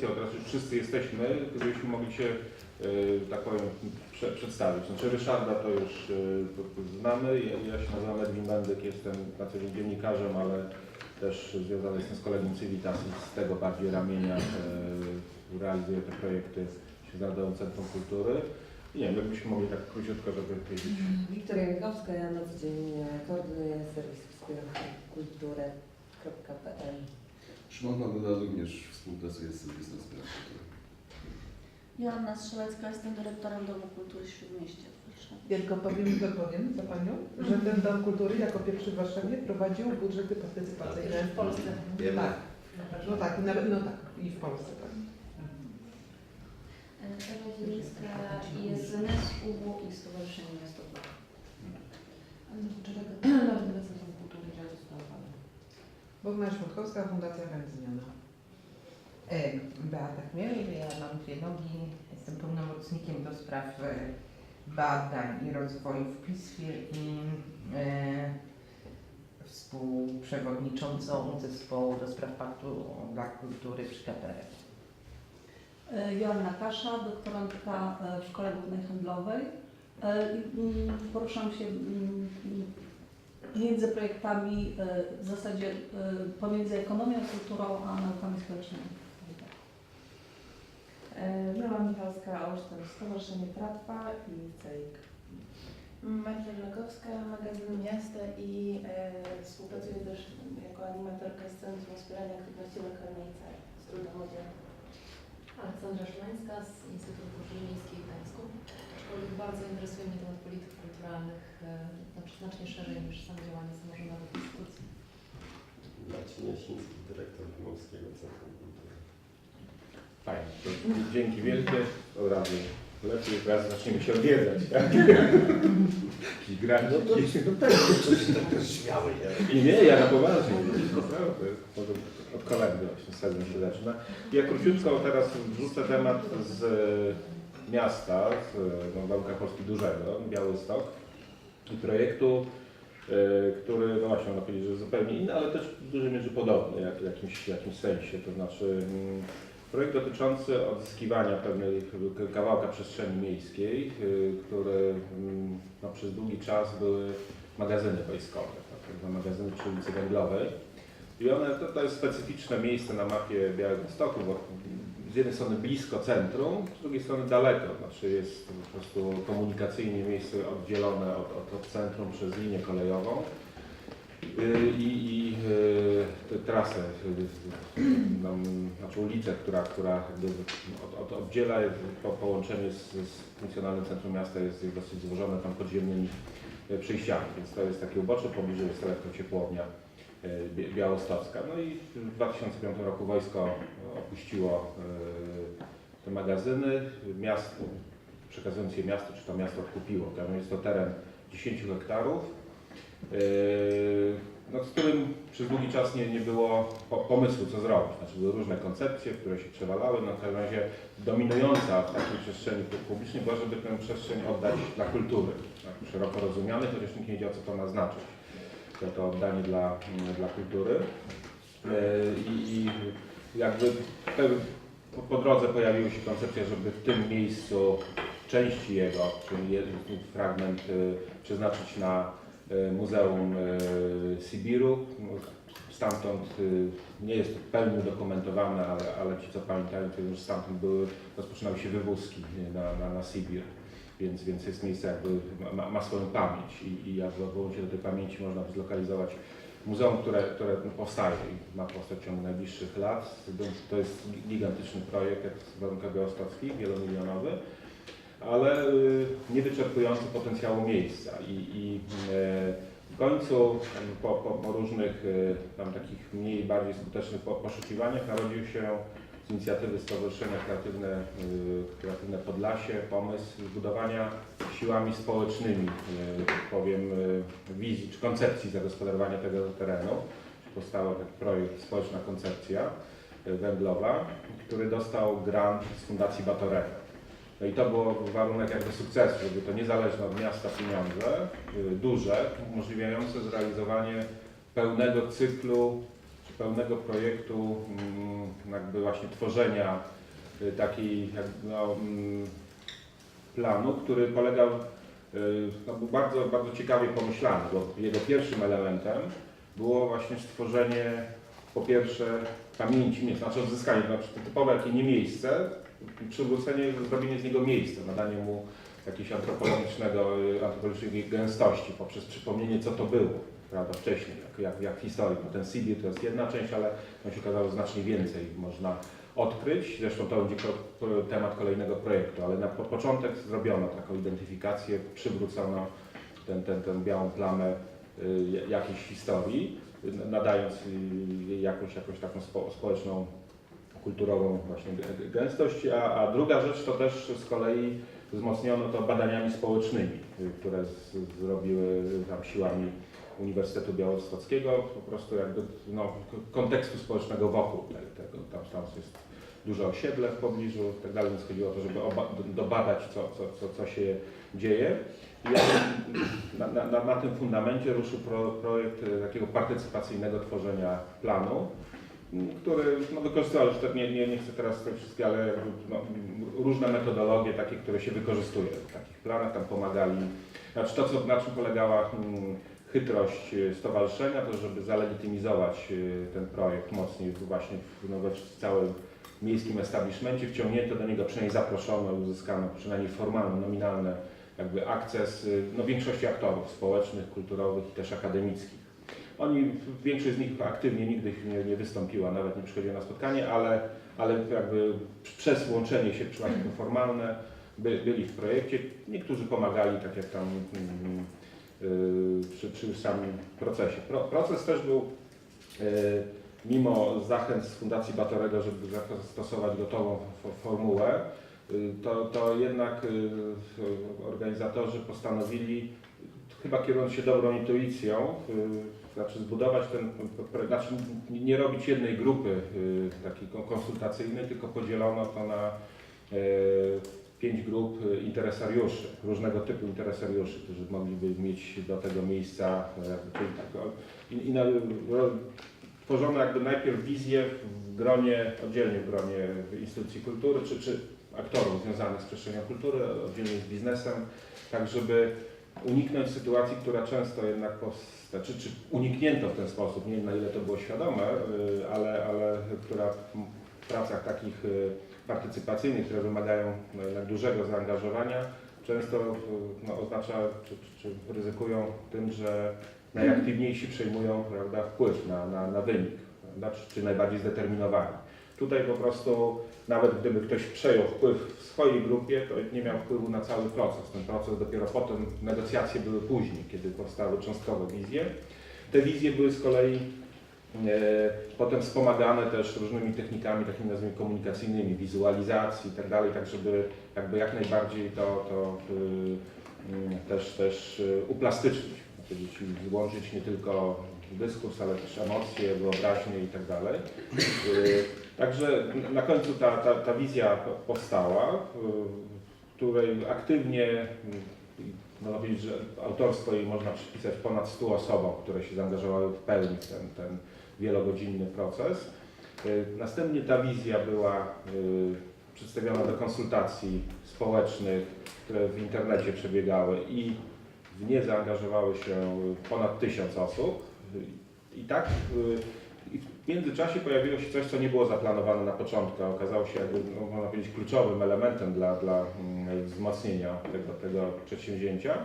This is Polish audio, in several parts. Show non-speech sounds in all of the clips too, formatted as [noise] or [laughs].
propozycję, od razu już wszyscy jesteśmy, gdybyśmy mogli się, y, tak powiem, prze, przedstawić. Znaczy Ryszarda to już to znamy, ja, ja się nazywam Edwin Bendyk, jestem na co dzień dziennikarzem, ale też związany jestem z kolegą Civitas z tego bardziej ramienia y, realizuję te projekty Narodowym Centrum Kultury. Nie wiem, jakbyśmy mogli tak króciutko, żeby powiedzieć. Wiktoria Michałska, ja na co dzień e, koordynuję serwis Wspieram kulturę.pl. Szymon Magoda również współpracuje z serwisem Wspieram Kultury. Joanna Strzelecka, jestem dyrektorem Domu Kultury w Śródmieście w Warszawie. Tylko powiem dopowiem za Panią, że ten Dom Kultury jako pierwszy w Warszawie prowadził budżety partycypacyjne. W Polsce. Tak. No tak, i nawet, no tak, i w Polsce, tak. Ewa Zielińska i SNS UW i Stowarzyszenie Miasto Bogna Szmudkowska, Fundacja Wędzniana. E, Beata Chmiel, ja mam dwie nogi, jestem pełnomocnikiem do spraw e, badań i rozwoju w PISFie i e, współprzewodniczącą zespołu do spraw Paktu dla Kultury przy KPRF. E, Joanna Kasza, doktorantka w Szkole Głównej Handlowej. Mm, Poruszam się mm, między projektami e, w zasadzie e, pomiędzy ekonomią, kulturą a naukami społecznymi. Miała Michalska, Olsztyn, Stowarzyszenie Tratwa i CEIK. Marta Żakowska, magazyn Miasta i e, współpracuję też jako animatorka z Centrum Wspierania Aktywności Lokalnej CAR z Trudem Młodzieży. Aleksandra Szlańska z Instytutu Kultury Miejskiej w Gdańsku. Bardzo interesuje mnie temat polityk kulturalnych e, znaczy znacznie szerzej niż samo działanie samorządowych instytucji. Marcin Jasiński, dyrektor Pomorskiego Centrum Kultury. Fajnie, to dzięki wielkie, od razu lepiej, teraz zaczniemy się odwiedzać, tak? [laughs] Jakiś grant, No to, to pewnie coś tak śmiały, nie? Nie, nie, ja na poważnie. To prawda, to jest może od kolegi właśnie sezon się zaczyna. Ja króciutko teraz wrzucę temat z miasta, z no, Polski Dużego, Białystok i projektu, e, który, no właśnie można powiedzieć, że zupełnie inny, ale też w dużej mierze podobny jak, w jakimś, jakimś sensie. To znaczy mm, projekt dotyczący odzyskiwania pewnej kawałka przestrzeni miejskiej, y, które mm, no, przez długi czas były magazyny wojskowe, tak magazyny przy ulicy Węglowej. I one, to, to jest specyficzne miejsce na mapie Białegostoku, bo z jednej strony blisko centrum, z drugiej strony daleko, znaczy jest po prostu komunikacyjnie miejsce oddzielone od, od, od centrum przez linię kolejową. Y, I, i y, trasę, y, znaczy ulicę, która, która od, od, oddziela po, połączenie z, z funkcjonalnym centrum miasta jest, dosyć złożone tam podziemnymi przejściami, więc to jest takie ubocze, pobliżej jest elektrociepłownia y, Bie- białostocka. No i w 2005 roku wojsko opuściło y, te magazyny, miasto, przekazując je miastu, czy to miasto odkupiło. Tam jest to teren 10 hektarów. Yy, no, z którym przez długi czas nie, nie było po, pomysłu, co zrobić. Znaczy, były różne koncepcje, które się przewalały, no, w każdym razie dominująca w takiej przestrzeni pu- publicznej była, żeby tę przestrzeń oddać dla kultury, tak, szeroko rozumianej, chociaż nikt nie wiedział, co to ma znaczyć, to, to oddanie dla, mm, dla kultury. Yy, I, I jakby po, drodze pojawiły się koncepcje, żeby w tym miejscu części jego, czyli jeden fragment y, przeznaczyć na y, Muzeum Sibiru. Stamtąd nie jest to w pełni udokumentowane, ale, ale ci co pamiętają, to już stamtąd były, rozpoczynały się wywózki na, na, na Sibir. Więc, więc jest miejsce jakby ma, ma swoją pamięć i, i jakby w momencie do tej pamięci można zlokalizować muzeum, które, które powstaje i ma powstać w ciągu najbliższych lat. To jest gigantyczny projekt, jak z warunka Białostocki, wielomilionowy ale y, niewyczerpujący potencjału miejsca i, i y, w końcu jakby po, po, po różnych y, tam takich mniej, bardziej skutecznych po- poszukiwaniach narodził się inicjatywy Stowarzyszenia Kreatywne, y, Kreatywne Podlasie pomysł zbudowania siłami społecznymi, y, powiem, y, wizji czy koncepcji zagospodarowania tego terenu. Powstał taki projekt Społeczna Koncepcja Węglowa, który dostał grant z Fundacji Batorego. No i to był warunek jakby sukcesu, żeby to niezależne od miasta pieniądze, duże, umożliwiające zrealizowanie pełnego cyklu pełnego projektu mm, jakby właśnie tworzenia y, jakby, no, mm, planu, który polegał, y, no, był bardzo, bardzo ciekawie pomyślany, bo jego pierwszym elementem było właśnie stworzenie po pierwsze pamięci, nie, znaczy odzyskanie, znaczy typowe takie nie miejsce, przywrócenie, zrobienie z niego miejsca, nadanie mu jakiegoś antropologicznego, y, antropologicznej gęstości poprzez przypomnienie, co to było, prawda, wcześniej, jak, jak, jak w historii. No, ten Sibir to jest jedna część, ale to się okazało znacznie więcej można odkryć. Zresztą to będzie temat kolejnego projektu, ale na po, początek zrobiono taką identyfikację, przywrócono ten, ten, tę białą plamę y, jakiejś historii, nadając y, jej jakąś, jakąś taką spo, społeczną, kulturową właśnie gę- gęstość, a, a druga rzecz to też z kolei wzmocniono to badaniami społecznymi, y, które z, zrobiły tam siłami Uniwersytetu Białostockiego, po prostu jakby no, kontekstu społecznego wokół te- tego, tam, tam jest duże osiedle w pobliżu i tak dalej, więc chodziło o to, żeby oba, do- dobadać, co, co, co, co się dzieje. I na, na, na, tym fundamencie ruszył pro, projekt takiego partycypacyjnego tworzenia planu, który no, wykorzystywał, już tak nie, nie, nie chcę teraz te wszystkie, ale no, różne metodologie takie, które się wykorzystuje w takich planach, tam pomagali. Znaczy to, co, na czym polegała mm, chytrość e, stowarzyszenia, to żeby zalegitymizować e, ten projekt mocniej właśnie w, no, we całym miejskim establishmencie, wciągnięto do niego, przynajmniej zaproszono uzyskano przynajmniej formalny, nominalny jakby akces y, no, większości aktorów społecznych, kulturowych i też akademickich. Oni, większość z nich aktywnie nigdy nie, nie wystąpiła, nawet nie przychodziła na spotkanie, ale, ale jakby przez łączenie się to formalne by, byli w projekcie. Niektórzy pomagali, tak jak tam mm, przy, przy samym procesie. Pro, proces też był y, mimo zachęt z Fundacji Batorego, żeby zastosować gotową fo- formułę, y, to, to jednak y, organizatorzy postanowili, chyba kierując się dobrą intuicją, y, znaczy zbudować ten, znaczy nie- robić jednej grupy y, takiej kon- konsultacyjnej, tylko podzielono to na y, pięć grup y, interesariuszy, różnego typu interesariuszy, którzy mogliby mieć do tego miejsca, czyli tak, i, i na, tworzono jakby najpierw wizję w gronie, oddzielnie w gronie instytucji kultury, czy, czy aktorów związanych z przestrzenią kultury, oddzielnie z biznesem, tak żeby uniknąć sytuacji, która często jednak powsta- czy, czy uniknięto w ten sposób, nie wiem na ile to było świadome, y, ale, ale która pracach takich y, partycypacyjnych, które wymagają jednak dużego zaangażowania, często y, no, oznacza, czy, czy, czy ryzykują tym, że najaktywniejsi przejmują prawda, wpływ na, na, na wynik, prawda, czy, najbardziej zdeterminowani. Tutaj po prostu, nawet gdyby ktoś przejął wpływ w swojej grupie, to nie miał wpływu na cały proces. Ten proces dopiero potem, negocjacje były później, kiedy powstały cząstkowe wizje. Te wizje były z kolei e, potem wspomagane też różnymi technikami, takimi nazwijmy komunikacyjnymi, wizualizacji i tak dalej, tak żeby jakby jak najbardziej to, to y, y, też, też y, uplastycznić, powiedzieć, i złączyć nie tylko dyskurs, ale też emocje, wyobraźnię i tak dalej. Y, Także na końcu ta, ta, ta wizja powstała, w której aktywnie, y, można powiedzieć, że autorstwo jej można przypisać ponad 100 osobom, które się zaangażowały w pełni w ten, ten wielogodzinny proces. Y, Następnie ta wizja była y, przedstawiona do konsultacji społecznych, które w internecie przebiegały i w nie zaangażowały się ponad tysiąc osób. I tak i w międzyczasie pojawiło się coś, co nie było zaplanowane na początku, a okazało się jakby, no, można powiedzieć, kluczowym elementem dla, dla mm, wzmocnienia tego, tego przedsięwzięcia.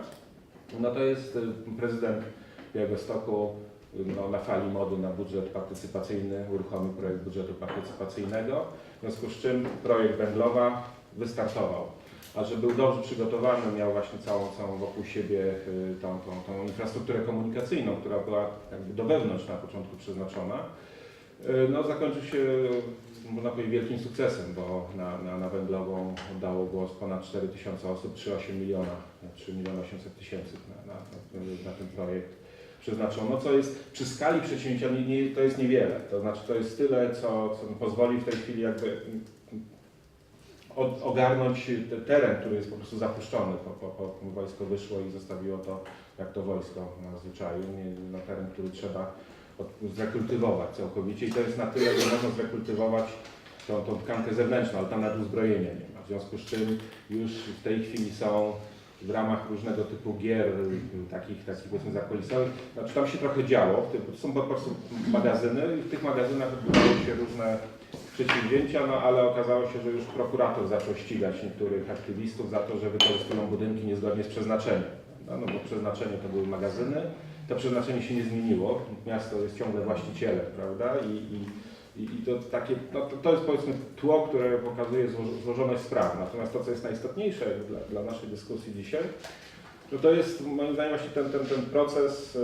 No to jest prezydent Białegostoku no, na fali mody na budżet partycypacyjny, uruchomił projekt budżetu partycypacyjnego, w związku z czym projekt Węglowa wystartował. A że był dobrze przygotowany, miał właśnie całą, całą wokół siebie y, tą, tą, tą infrastrukturę komunikacyjną, która była jakby do wewnątrz na początku przeznaczona, y, no zakończył się, można powiedzieć, wielkim sukcesem, bo na, na, na Węglową dało głos ponad 4 tysiące osób, 3,8 miliona, 3 miliony 800 tysięcy na, na, na, na ten projekt przeznaczono, co jest przy skali przedsięwzięcia nie, nie, to jest niewiele. To znaczy to jest tyle, co, co pozwoli w tej chwili jakby od, ogarnąć te, teren, który jest po prostu zapuszczony, po, po, wojsko wyszło i zostawiło to, jak to wojsko na zwyczaju, nie, na teren, który trzeba od- zrekultywować całkowicie i to jest na tyle, że można zrekultywować tą, tą tkankę zewnętrzną, ale tam nawet uzbrojenia nie ma. W związku z czym już w tej chwili są w ramach różnego typu gier, takich, takich powiedzmy zakulisowych, znaczy tam się trochę działo, są po prostu magazyny i w tych magazynach odbywały się różne przedsięwzięcia, no ale okazało się, że już prokurator zaczął ścigać niektórych aktywistów za to, że wykorzystują budynki niezgodnie z przeznaczeniem. No, no bo przeznaczenie to były magazyny, to przeznaczenie się nie zmieniło, miasto jest ciągle właścicielem, prawda? I, i, i i to takie, no to, to jest powiedzmy tło, które pokazuje zło- złożoność sprawy. Natomiast to, co jest najistotniejsze dla, dla naszej dyskusji dzisiaj, to to jest moim zdaniem właśnie ten, ten, ten proces y,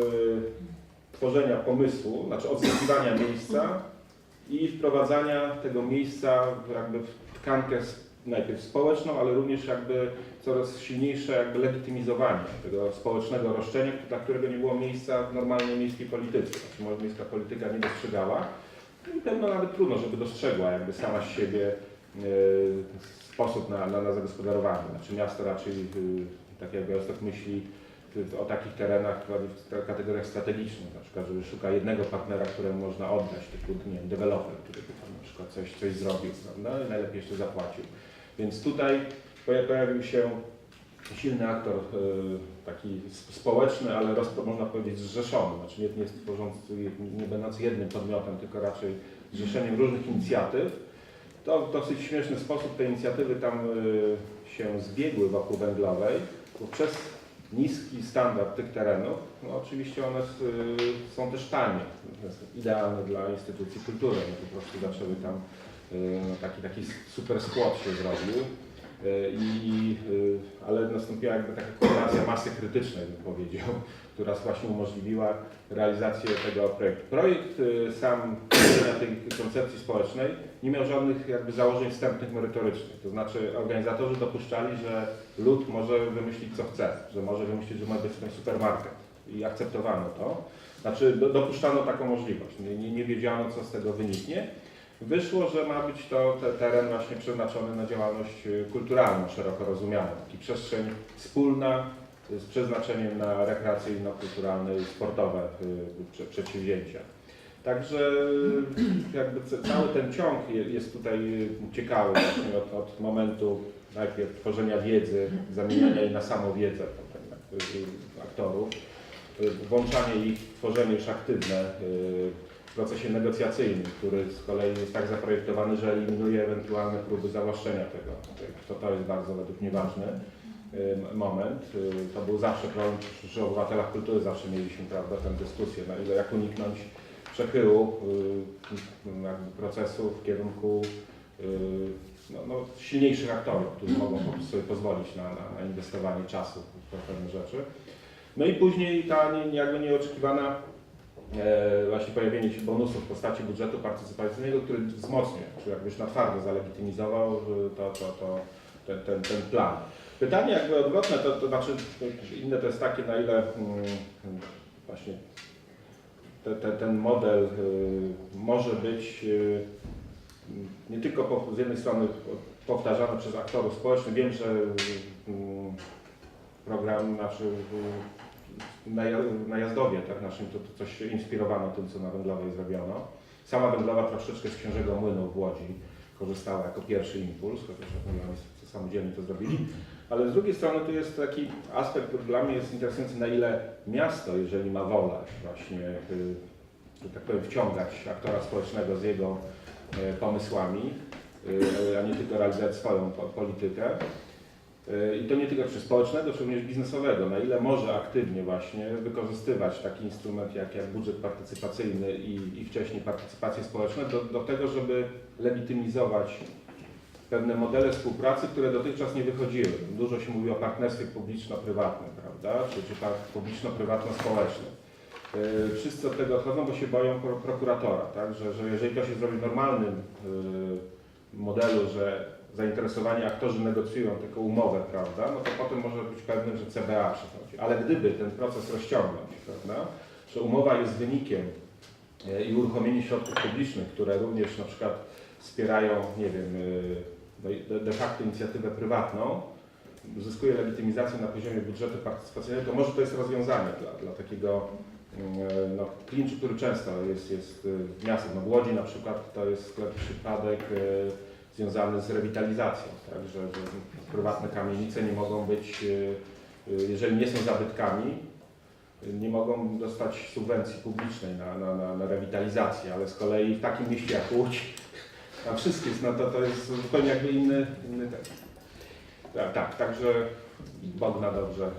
tworzenia pomysłu, znaczy odsłuchiwania [coughs] miejsca i wprowadzania tego miejsca w, jakby w tkankę najpierw społeczną, ale również jakby coraz silniejsze jakby legitymizowanie tego społecznego roszczenia, dla którego nie było miejsca w normalnej miejskiej polityce. Znaczy może miejska polityka nie dostrzegała i pewno nawet trudno, żeby dostrzegła jakby sama z siebie e, sposób na, na, na zagospodarowanie. Znaczy miasto raczej, e, tak jak Białystok myśli o takich terenach w kategoriach strategicznych, na przykład, żeby szuka jednego partnera, któremu można oddać, typu, nie wiem, deweloper, który by tam na przykład coś, coś zrobił, prawda, i najlepiej jeszcze zapłacił. Więc tutaj poja- pojawił się silny aktor, e, taki sp- społeczny, ale rozpo, można powiedzieć zrzeszony, znaczy nie, nie tworzący, nie będący jednym podmiotem, tylko raczej zrzeszeniem różnych inicjatyw. To w dosyć śmieszny sposób te inicjatywy tam e, się zbiegły wokół węglowej, bo przez niski standard tych terenów, no oczywiście one y, są też tanie, idealne dla instytucji kultury. No po prostu zaczęły tam, y, no taki, taki super skład się zrobił. Y, I, y, ale nastąpiła jakby taka kombinacja masy krytycznej, bym powiedział, [laughs] która właśnie umożliwiła realizację tego projektu. Projekt y, sam na tej koncepcji społecznej nie miał żadnych jakby założeń wstępnych merytorycznych. To znaczy organizatorzy dopuszczali, że lud może wymyślić co chce, że może wymyślić, że ma być ten supermarket i akceptowano to. Znaczy do, dopuszczano taką możliwość, nie, nie, nie wiedziano co z tego wyniknie. Wyszło, że ma być to te, teren właśnie przeznaczony na działalność y, kulturalną, szeroko rozumianą, taki przestrzeń wspólna y, z przeznaczeniem na rekreacyjno-kulturalne i sportowe y, prze- przedsięwzięcia. Także jakby ca- cały ten ciąg je- jest tutaj ciekawy właśnie od, od momentu najpierw tworzenia wiedzy, zamieniania jej na samą wiedzę potem aktorów, włączanie ich w tworzenie już aktywne procesie negocjacyjnym, który z kolei jest tak zaprojektowany, że eliminuje ewentualne próby zawłaszczenia tego. To, to jest bardzo według mnie ważny y, moment. Y, To był zawsze problem, przy obywatelach kultury zawsze mieliśmy prawda, tę dyskusję, na ile jak uniknąć przechyłu y, jakby procesu w kierunku no, no, silniejszych aktorów, którzy mogą sobie pozwolić na, na, na inwestowanie czasu w pewne rzeczy. No i później ta nie, jakby nieoczekiwana właśnie pojawienie się bonusów w postaci budżetu partycypacyjnego, który wzmocnił, czy jakbyś na twardo zalegitymizował to, to, to, ten, ten, ten plan. Pytanie jakby odwrotne, to, to znaczy inne to jest takie, na ile mm, właśnie te, te, ten model y, może być y, nie tylko z jednej strony powtarzany przez aktorów społecznych. Wiem, że y, program nasz y, na, Jazdowie, tak, naszym, to, to coś inspirowano tym, co na Węglowej zrobiono. Sama Węglowa troszeczkę z Księżego Młynu w Łodzi korzystała jako pierwszy impuls, chociaż oni samodzielnie to zrobili. Ale z drugiej strony tu jest taki aspekt, który dla mnie jest interesujący, na ile miasto, jeżeli ma wolę właśnie, że tak powiem, wciągać aktora społecznego z jego y, pomysłami, y, a nie tylko realizować swoją po- politykę. Y, I to nie tylko czy społecznego, czy również biznesowego, na ile może aktywnie właśnie wykorzystywać taki instrument jak, jak budżet partycypacyjny i, i wcześniej partycypacje społeczne do, do tego, żeby legitymizować pewne modele współpracy, które dotychczas nie wychodziły. Dużo się mówi o partnerstwie publiczno-prywatnym, prawda, czy, czy tak publiczno-prywatno-społecznym. Yy, Wszyscy od tego odchodzą, bo się boją pro, prokuratora, tak? że, że jeżeli to się zrobi w normalnym yy, modelu, że zainteresowani aktorzy negocjują tylko umowę, prawda, no to potem może być pewnym, że CBA przychodzi. Ale gdyby ten proces rozciągnąć, prawda, że umowa jest wynikiem yy, i uruchomienie środków publicznych, które również na przykład wspierają, nie wiem, yy, no de, facto inicjatywę prywatną, uzyskuje legitymizację na poziomie budżetu partycypacyjnego, to może to jest rozwiązanie dla, dla takiego mm, no, no, klinczu, który często jest, jest w miastach, no w Łodzi na przykład to jest przypadek związany z rewitalizacją, tak, że, że prywatne kamienice nie mogą być, y, y, jeżeli nie są zabytkami, nie mogą dostać subwencji publicznej na, na, na, na rewitalizację, ale z kolei w takim mieście jak Łódź, [laughs] tam wszystko jest, no to, to jest zupełnie jakby inny, inny tekst. Tak, tak, także Bogna dobrze.